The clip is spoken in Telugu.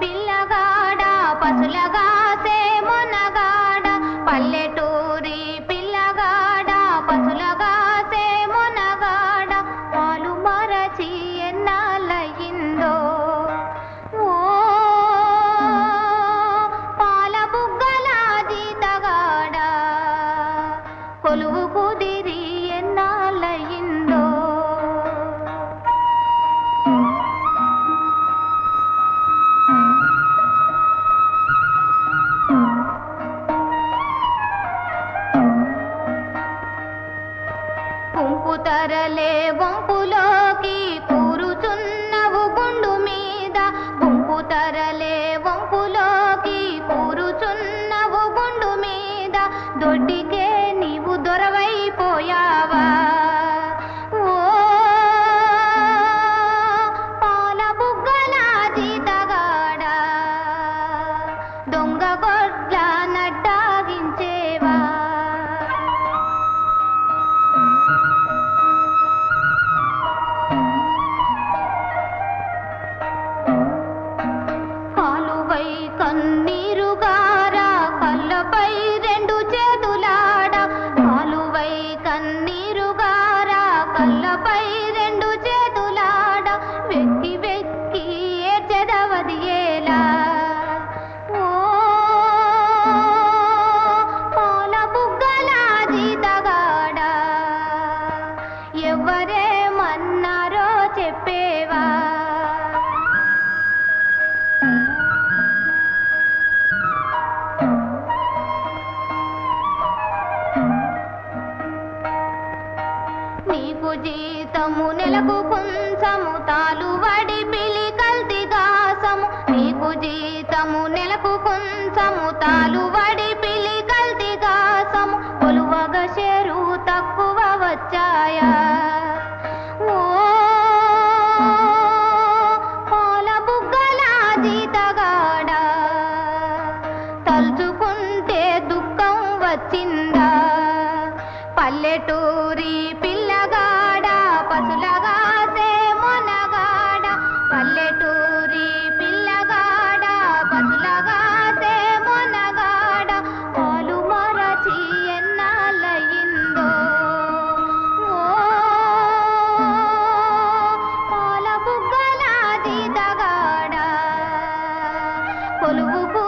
పిల్లగాడా పసులగా తరలే వంపులోకి కూరుచున్నవు కళ్ళపై జీతము నెలకు కొంచెము తాలు వడి పిలి కల్తి గాసము నీకు జీతము నెలకు కొంచెము తాలు వడి పిలి కల్తి గాసము కొలువగ షేరు తక్కువ వచ్చాయా? ఓ పాల బుగ్గల జీతగాడా? తలుచుకుంటే దుఃఖం వచ్చిందా? పల్లెటూరి కొలువు